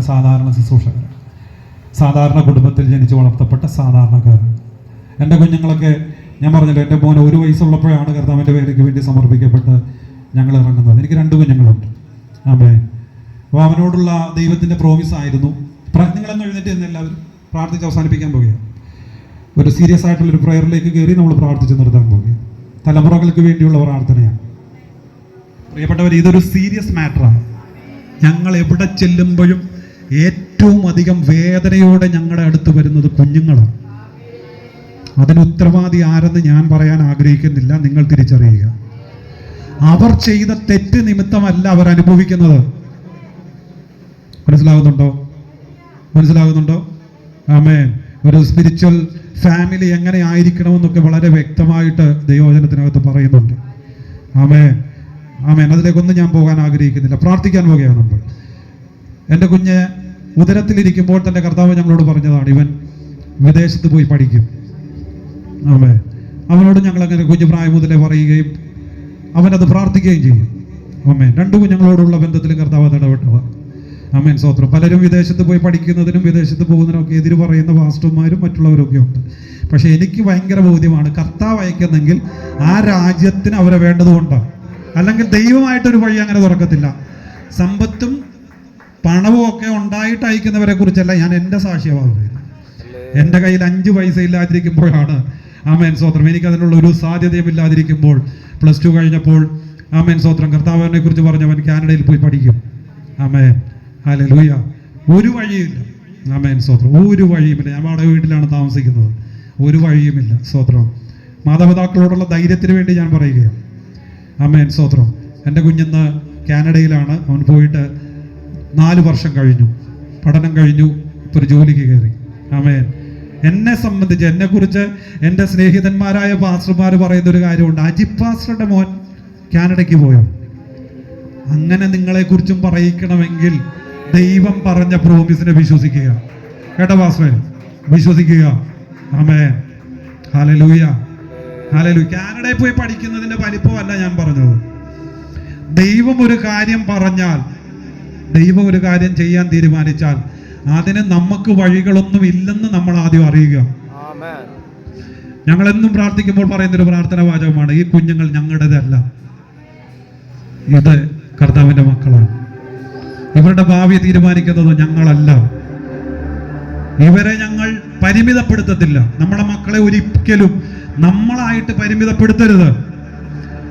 ഞങ്ങളൊക്കെ സാധാരണ ശുശ്രൂഷകർ സാധാരണ കുടുംബത്തിൽ ജനിച്ച് വളർത്തപ്പെട്ട സാധാരണക്കാരൻ എന്റെ കുഞ്ഞുങ്ങളൊക്കെ ഞാൻ പറഞ്ഞല്ലോ എന്റെ മോൻ ഒരു വയസ്സുള്ളപ്പോഴാണ് കർത്താവിന്റെ പേരേക്ക് വേണ്ടി സമർപ്പിക്കപ്പെട്ട് ഞങ്ങൾ ഇറങ്ങുന്നത്. എനിക്ക് രണ്ട് കുഞ്ഞുങ്ങളുണ്ട്. അമ്മേ അപ്പോൾ അവനോടുള്ള ദൈവത്തിന്റെ പ്രോമിസ് ആയിരുന്നു. നിങ്ങളെന്ന് എഴുന്നേറ്റ് തന്നെ എല്ലാവരും പ്രാർത്ഥിച്ച് അവസാനിപ്പിക്കാൻ പോവുകയാണ്. ഒരു സീരിയസ് ആയിട്ടുള്ള ഒരു പ്രയറിലേക്ക് കയറി നമ്മൾ പ്രാർത്ഥിച്ച് നിർത്താൻ പോവുകയാണ്. തലമുറകൾക്ക് വേണ്ടിയുള്ള പ്രാർത്ഥനയാണ്. പ്രിയപ്പെട്ടവർ ഇതൊരു സീരിയസ് മാറ്ററാണ് ഞങ്ങൾ എവിടെ ചെല്ലുമ്പോഴും ഏറ്റവും അധികം വേദനയോടെ ഞങ്ങളുടെ അടുത്ത് വരുന്നത് കുഞ്ഞുങ്ങളാണ് അതിന് ഉത്തരവാദി ആരെന്ന് ഞാൻ പറയാൻ ആഗ്രഹിക്കുന്നില്ല നിങ്ങൾ തിരിച്ചറിയുക. അവർ ചെയ്ത തെറ്റ് നിമിത്തമല്ല അവർ അനുഭവിക്കുന്നത്. മനസ്സിലാകുന്നുണ്ടോ മനസ്സിലാകുന്നുണ്ടോ ആമേ ഒരു സ്പിരിച്വൽ ഫാമിലി എങ്ങനെ ആയിരിക്കണമെന്നൊക്കെ വളരെ വ്യക്തമായിട്ട് ദൈവവചനത്തിനകത്ത് പറയുന്നുണ്ട്. ആമേ ആമേൻ. അതിലേക്കൊന്നും ഞാൻ പോകാൻ ആഗ്രഹിക്കുന്നില്ല. പ്രാർത്ഥിക്കാൻ പോകുകയാണ് നമ്മൾ. എന്റെ കുഞ്ഞ് ഉദരത്തിലിരിക്കുമ്പോൾ തന്നെ കർത്താവ് ഞങ്ങളോട് പറഞ്ഞതാണ് ഇവൻ വിദേശത്ത് പോയി പഠിക്കും. ആമേ അവനോട് ഞങ്ങൾ അങ്ങനെ കുഞ്ഞു പ്രായം മുതലേ പറയുകയും അവനത് പ്രാർത്ഥിക്കുകയും ചെയ്യും. അമ്മേ രണ്ടു കുഞ്ഞുങ്ങളോടുള്ള ബന്ധത്തിൽ കർത്താവ് ഇടപെട്ടവ. അമ്മേൻ സ്വത്രം പലരും വിദേശത്ത് പോയി പഠിക്കുന്നതിനും വിദേശത്ത് പോകുന്നതിനും ഒക്കെ എതിര് പറയുന്ന പാസ്റ്റർമാരും മറ്റുള്ളവരൊക്കെ ഉണ്ട്. പക്ഷെ എനിക്ക് ഭയങ്കര ബോധ്യമാണ് കർത്താവ് അയക്കുന്നെങ്കിൽ ആ രാജ്യത്തിന് അവരെ വേണ്ടതുകൊണ്ടാണ് അല്ലെങ്കിൽ ദൈവമായിട്ടൊരു വഴി അങ്ങനെ തുറക്കത്തില്ല. സമ്പത്തും പണവും ഒക്കെ ഉണ്ടായിട്ട് അയക്കുന്നവരെ കുറിച്ചല്ല ഞാൻ എന്റെ സാക്ഷ്യമാണ് പറയുന്നത് എന്റെ കയ്യിൽ അഞ്ച് പൈസ ഇല്ലാതിരിക്കുമ്പോഴാണ് ആമേൻ സ്വത്രം എനിക്ക് അതിനുള്ള ഒരു സാധ്യതയും ഇല്ലാതിരിക്കുമ്പോൾ പ്ലസ് ടു കഴിഞ്ഞപ്പോൾ ആമേൻ സ്വത്രം കർത്താവിനെ കുറിച്ച് പറഞ്ഞവൻ കാനഡയിൽ പോയി പഠിക്കും. ആമേൻ. അല്ലെ ലൂയ ഒരു വഴിയില്ല ആമേൻ സ്വത്രം ഒരു വഴിയുമില്ല. ഞാൻ അവിടെ വീട്ടിലാണ് താമസിക്കുന്നത്. ഒരു വഴിയുമില്ല സ്വത്രം മാതാപിതാക്കളോടുള്ള ധൈര്യത്തിന് വേണ്ടി ഞാൻ പറയുകയാണ്. അമ്മേൻ സ്വത്രം എന്റെ കുഞ്ഞിന്ന് കാനഡയിലാണ്. അവൻ പോയിട്ട് നാല് വർഷം കഴിഞ്ഞു. പഠനം കഴിഞ്ഞു. ഇപ്പോൾ ഒരു ജോലിക്ക് കയറി. ആമേൻ. എന്നെ സംബന്ധിച്ച് എന്നെ കുറിച്ച് എന്റെ സ്നേഹിതന്മാരായ പാസ്റ്റർമാർ പറയുന്ന ഒരു കാര്യമുണ്ട്. അജിത് പാസ്റ്ററുടെ മോൻ കാനഡയ്ക്ക് പോയോ? അങ്ങനെ നിങ്ങളെക്കുറിച്ചും പറയിക്കണമെങ്കിൽ ദൈവം പറഞ്ഞ പ്രോമിസിനെ വിശ്വസിക്കുക. കേട്ടോ പാസ്റ്റർ വിശ്വസിക്കുക. ആമേൻ. ഹാലലൂയ ഹാലലൂ കാനഡയിൽ പോയി പഠിക്കുന്നതിന്റെ വലിപ്പമല്ല ഞാൻ പറഞ്ഞത്. ദൈവം ഒരു കാര്യം പറഞ്ഞാൽ ദൈവം ഒരു കാര്യം ചെയ്യാൻ തീരുമാനിച്ചാൽ അതിന് നമുക്ക് വഴികളൊന്നും ഇല്ലെന്ന് നമ്മൾ ആദ്യം അറിയുക. ഞങ്ങൾ എന്നും പ്രാർത്ഥിക്കുമ്പോൾ പറയുന്ന ഒരു പ്രാർത്ഥന വാചകമാണ് ഈ കുഞ്ഞുങ്ങൾ ഞങ്ങളുടേതല്ല. ഇത് കർത്താവിന്റെ മക്കളാണ്. ഇവരുടെ ഭാവി തീരുമാനിക്കുന്നത് ഞങ്ങളല്ല. ഇവരെ ഞങ്ങൾ പരിമിതപ്പെടുത്തത്തില്ല. നമ്മുടെ മക്കളെ ഒരിക്കലും നമ്മളായിട്ട് പരിമിതപ്പെടുത്തരുത്.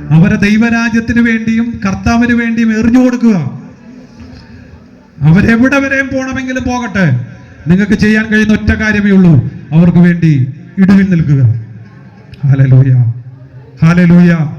അവരെ ദൈവരാജ്യത്തിന് വേണ്ടിയും കർത്താവിന് വേണ്ടിയും എറിഞ്ഞു കൊടുക്കുക. അവരെവിടെ വരെയും പോകണമെങ്കിലും പോകട്ടെ. നിങ്ങൾക്ക് ചെയ്യാൻ കഴിയുന്ന ഒറ്റ കാര്യമേ ഉള്ളൂ. അവർക്ക് വേണ്ടി ഇടിവിൽ നിൽക്കുക. Hallelujah hallelujah